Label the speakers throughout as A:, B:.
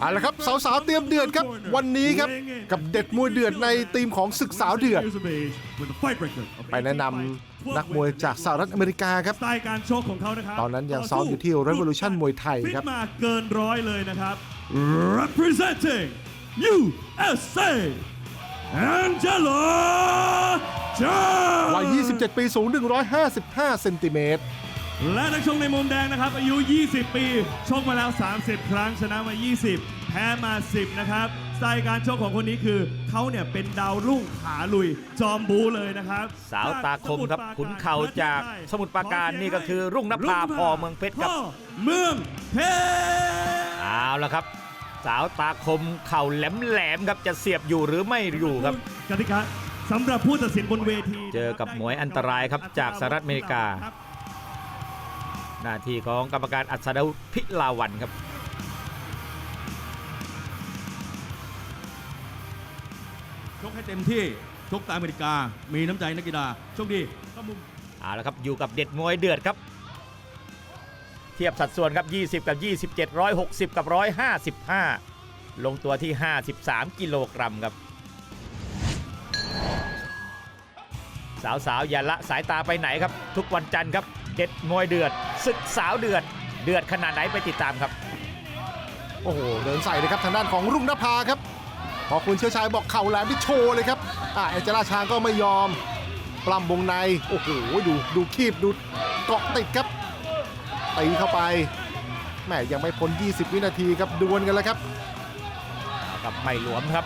A: เอาละครับสาวๆเตรียมเดือดครับ วันนี้ครับกับเด็ดมวยเดือดในทีมของศึกสาวเดือด ไปแนะนำนักมวยจากสหรัฐอเมริกาครับ
B: สไตล์การชกของเขานะครับ
A: ตอนนั้นยังซ้อมอยู่ที่ Revolution มวยไทยครับ
B: ฟิตมาเกินร้อยเลยนะครับ representing USA Angela John
A: วัย 27 ปี สูง 155 เซนติเมตร
B: และนักชกในมุมแดงนะครับ อายุ 20 ปี ชกมาแล้ว 30 ครั้งชนะมา 20 แพ้มา 10 นะครับ สไตล์การชกของคนนี้คือ เขาเนี่ยเป็นดาวรุ่งขาลุย จอมบูเลยนะครับ
C: สาวตาคมครับขุนเข่าจากสมุทรปราการนี่ก็คือรุ่งนภาพอเมืองเพชรครับ
B: พ่อเมืองเพชร
C: เอาละครับ สาวตาคมเข่าแหลมๆครับจะเสียบอยู่หรือไม่อยู่ครับ
B: กติกาสำหรับผู้ตัดสินบนเวที
C: เจอกับหมวยอันตรายครับจากสหรัฐอเมริกา
B: ครับ
C: หน้าที่ของกรรมการอัศดาวุธพิลาวันครับ
D: ชกให้เต็มที่ชกตามอเมริกา มีน้ำใจนักกีฬาโชคดี
B: เข้ามุม
C: เอาละครับอยู่กับเด็ดมวยเดือดครับ เทียบสัดส่วนครับ 20 กับ 27 160 กับ 155 ลงตัวที่ 53 กิโลกรัมครับ สาวๆอย่าละสายตาไปไหนครับ ทุกวันจันทร์ครับ เด็ดมวยเดือดศึกสาวเดือด เดือดขนาดไหนไปติดตามครับ
A: โอ้โหเดินใส่เลยครับทางด้านของรุ่งนภาครับ พอคุณเชื้อชายบอกเข่าแหลมที่โชว์เลยครับอ่าแองเจล่าชางก็ไม่ยอม ปล้ำวงใน โอ้โหดูดูคีบดูเกาะติดครับตีเข้าไปแหม่ยังไม่พ้น 20 วินาทีครับดวลกันแล้วครับ
C: กับไม่หลวมครับ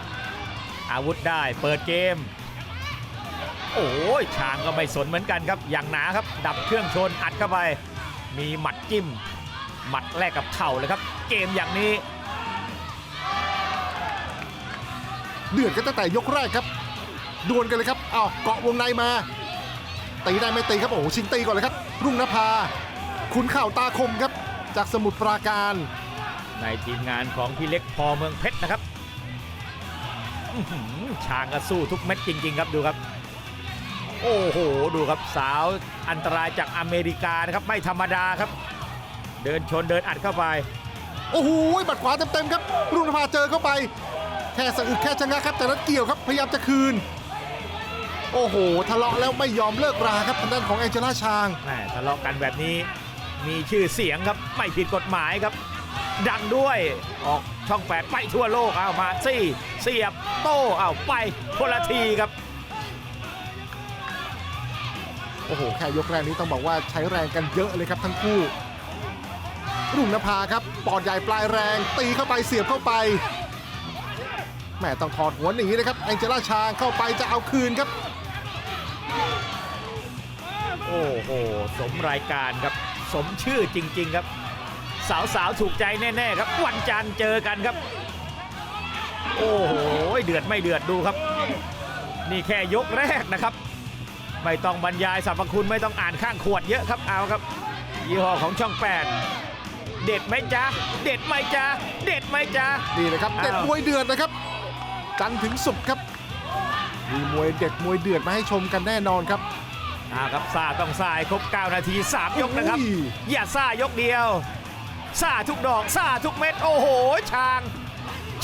C: อาวุธได้เปิดเกม โอ้ยช้างก็ไม่สนเหมือนกันครับ อย่างหนาครับ ดับเครื่องชนอัดเข้าไป มีหมัดจิ้ม หมัดแลกกับเข่าเลยครับ เกมอย่างนี้
A: เดือดกันตั้งแต่ยกแรกครับดวลกันเลยครับอ้าวเกาะวงในมาตีได้ไม่ตีครับโอ้โหชิงตีก่อนเลยครับ รุ่งนภาขุนเข่าตาคมครับ จากสมุทรปราการ
C: ในทีมงานของพี่เล็กพอเมืองเพชรนะครับอื้อหือช้างก็สู้ทุกเม็ดจริง ๆ ครับดูครับ โอ้โห ดูครับสาวอันตรายจากอเมริกานะครับไม่ธรรมดาครับ เดินชนเดินอัดเข้าไป
A: โอ้โหบัดขวาเต็มๆครับรุ่งนภาเจอเข้าไป แค่สะอึกแค่ชะงักครับ แต่นั้นเกี่ยวครับพยายามจะคืน โอ้โห ทะเลาะแล้วไม่ยอมเลิกราครับทางด้านของแองเจล่าชาง
C: แหม่ทะเลาะกันแบบนี้มีชื่อเสียงครับไม่ผิดกฎหมายครับ ดังด้วยออกช่องแปดไปทั่วโลกเอามาซี่เสียบโต้เอาไปคนละทีครับ
A: โอ้โห แค่ยกแรกนี้ต้องบอกว่าใช้แรงกันเยอะเลยครับทั้งคู่ รุ่งนภาครับ ปอดใหญ่ปลายแรง ตีเข้าไปเสียบเข้าไปแหม่ต้องถอดหัวหนีนะครับแองเจล่าชางเข้าไปจะเอาคืนครับ
C: โอ้โห สมรายการครับ สมชื่อจริง ๆ ครับ สาวๆถูกใจแน่ๆครับ วันจันทร์เจอกันครับ โอ้โห เดือดไม่เดือดดูครับ นี่แค่ยกแรกนะครับ ไม่ต้องบรรยายสรรพคุณไม่ต้องอ่านข้างขวดเยอะครับเอาครับ ยี่ห้อของช่อง8เด็ดไหมจ๊ะเด็ดไหมจ๊ะเด็ดไหมจ๊ะ
A: นี่นะครับ
C: อ้าว
A: เด็ดมวยเดือดนะครับ จันทร์ถึงศุกร์ครับ มีมวยเด็ดมวยเดือดมาให้ชมกันแน่นอนครับ
C: อ่าครับซ่าต้องซ่าให้ครบ 9 นาที 3 ยกนะครับ
A: โอ้ย
C: อย่าซ่ายกเดียวซ่าทุกดอกซ่าทุกเม็ด โอ้โหช้าง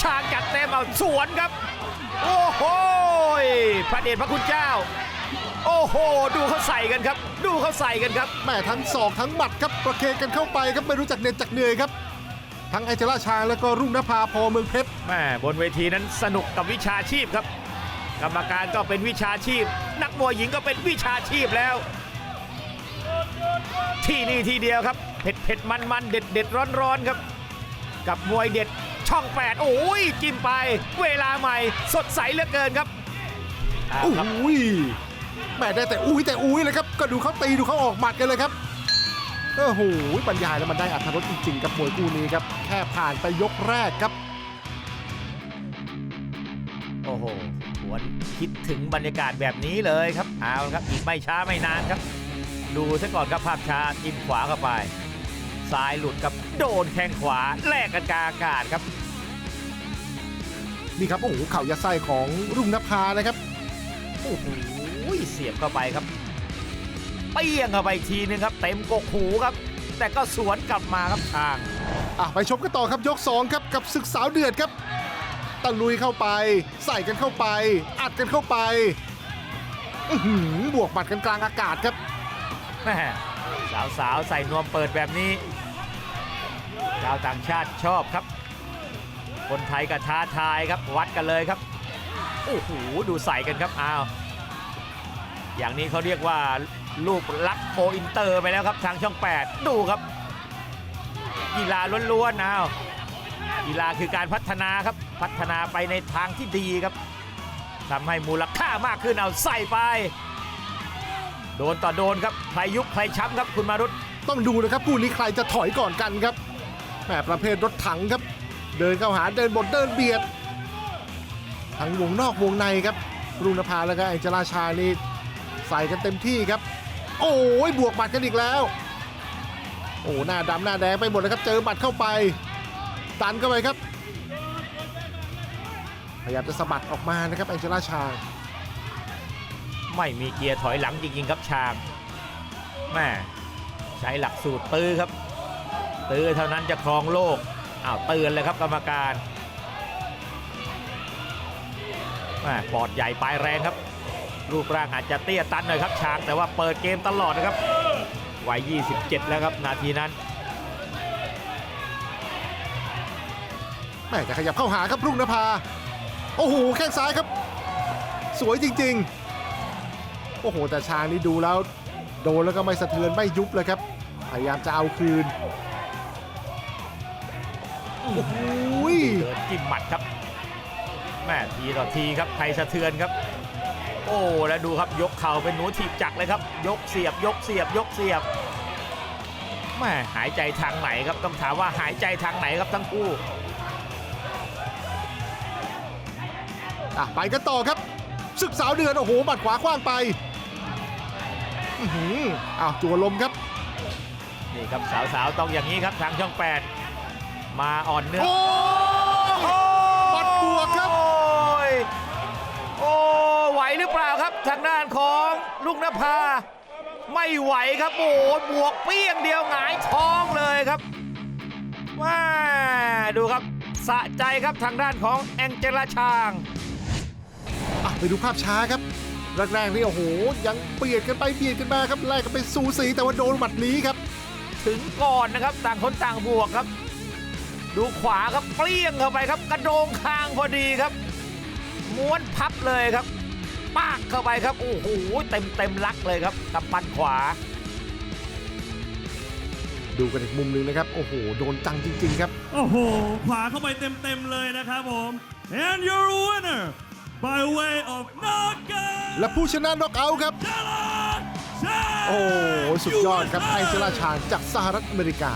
C: ช้างจัดเต็มเอาสวนครับ โอ้โหพระเดชพระคุณเจ้า โอ้โห ดูเขาใส่กันครับ ดูเขาใส่กันครับ
A: แม่ทั้งศอกทั้งหมัดครับประเคนกันเข้าไปครับไม่รู้จักเหน็ดจักเหนื่อยครับทั้งแองเจล่าชางแล้วก็รุ่งนภาพอเมืองเพชร
C: แม่บนเวทีนั้นสนุกกับวิชาชีพครับ กรรมการก็เป็นวิชาชีพ นักมวยหญิงก็เป็นวิชาชีพแล้ว ที่นี่ทีเดียวครับเผ็ดเผ็ดมันมันเด็ดเด็ดร้อนร้อนครับ กับมวยเด็ดช่อง 8 โอ้ยจิ้มไป เวลาใหม่สดใสเหลือเกินครับเอา
A: โอ้
C: ครับ
A: โห แม่ได้แต่อุ้ยแต่อุ้ยเลยครับก็ดูเขาตีดูเขาออกหมัดกันเลยครับโอ้โหบรรยายแล้วมันได้อัธรสจริงๆกับมวยคู่นี้ครับแค่ผ่านไปยกแรกครับ
C: โอ้โหหวนคิดถึงบรรยากาศแบบนี้เลยครับเอาละครับอีกไม่ช้าไม่นานครับ ดูซะก่อนครับภาพช้าจิ้มขวาเข้าไปซ้ายหลุดครับโดนแข้งขวาแลกกันกลางอากาศครับ
A: นี่ครับโอ้โหเข่ายัดไส้ของรุ่งนภานะครับ
C: โอ้โห เสียบเข้าไปครับเปี้ยงเข้าไปอีกทีนึงครับ เต็มกกหูครับ แต่ก็สวนกลับมาครับทาง
A: อะไปชมกันต่อครับยก 2 ครับกับศึกสาวเดือดครับตะลุยเข้าไป ใส่กันเข้าไป อัดกันเข้าไปอื้อหือบวกบัดกันกลางอากาศครับ
C: แม่สาวๆใส่นวมเปิดแบบนี้ชาวต่างชาติชอบครับ คนไทยก็ท้าทายครับวัดกันเลยครับโอ้โหดูใส่กันครับอ้าว อย่างนี้เขาเรียกว่าลูกลักโปรอินเตอร์ไปแล้วครับทางช่อง 8 ดูครับ กีฬาล้วนๆอ้ากีฬาคือการพัฒนาครับพัฒนาไปในทางที่ดีครับทำให้มูลค่ามากขึ้นเอาใส่ไป โดนต่อโดนครับใครยุบใครช้ำครับคุณมารุต
A: ต้องดูนะครับคู่นี้ใครจะถอยก่อนกันครับแหมประเภทรถถังครับ เดินเข้าหาเดินบดเดินเบียดทั้งวงนอกวงในครับรุ่งนภาแล้วก็ไอจราชานี่ ใส่กันเต็มที่ครับ โอ้ยบวกบัตรกันอีกแล้ว โอ้หน้าดำหน้าแดงไปหมดเลยครับ เจอบัตรเข้าไป ตันเข้าไปครับ พยายามจะสะบัดออกมานะครับไอจราชา
C: ไม่มีเกียร์ถอยหลังจริงๆครับชามแม่ใช้หลักสูตรตื้อครับ ตื้อเท่านั้นจะครองโลกอ้าวเตือนเลยครับกรรมการแม่ปอดใหญ่ปลายแรงครับ รูปร่างอาจจะเตี้ยตันหน่อยครับช้างแต่ว่าเปิดเกมตลอดนะครับวัย 27 แล้วครับนาทีนั้น
A: แม่จะขยับเข้าหาครับรุ่งนภา โอ้โหแข้งซ้ายครับ สวยจริงๆ โอ้โห แต่ชางนี่ดูแล้ว โดนแล้วก็ไม่สะเทือนไม่ยุบเลยครับ พยายามจะเอาคืน โอ้โห
C: เดินจิ้มหมัดครับแม่ทีต่อทีครับใครสะเทือนครับ โอ้แล้วดูครับยกเข่าเป็นหนูถีบจักรเลยครับ ยกเสียบ ยกเสียบ ยกเสียบแม่หายใจทางไหนครับต้องถามว่าหายใจทางไหนครับทั้งคู่
A: อะไปกันต่อครับศึกสาวเดือนโอ้โหบัดขวาคว้างไปอื้อหืออ้าวจัวลมครับ
C: นี่ครับสาวๆต้องอย่างนี้ครับทางช่อง8มาอ่อนเนื้อ
A: โอ้ยปัดบวกครับ
C: โอ้ยโอ้ไหวหรือเปล่าครับทางด้านของลุงนภา ไม่ไหวครับโอ้ยบวกเปี้ยงเดียวหงายท้องเลยครับว้าดูครับสะใจครับทางด้านของแองเจลาชาง
A: อะไปดูภาพช้าครับแรกๆนี่โอ้โห ยังเบียดกันไปเบียดกันมาครับแลกกันไปสูสีแต่ว่าโดนหมัดนี้ครับ
C: ถึงก่อนนะครับต่างคนต่างบวกครับ ดูขวาครับเปรี้ยงเข้าไปครับ กระโดงคางพอดีครับ ม้วนพับเลยครับ ปากเข้าไปครับ โอ้โหเต็มเต็มๆลักเลยครับกำปั้นขวา
A: ดูกันอีกมุมหนึ่งนะครับ โอ้โห โดนจังจริง ๆ ครับ
B: โอ้โห ขวาเข้าไปเต็มๆเลยนะครับผม and your winner by way of knockout
A: และผู้ชนะน็อกเอาท์ครับ
B: Jala Chan
A: โอ้โหสุดยอดครับไอ
B: USA
A: เจล่าชาญจากสหรัฐอเมริกา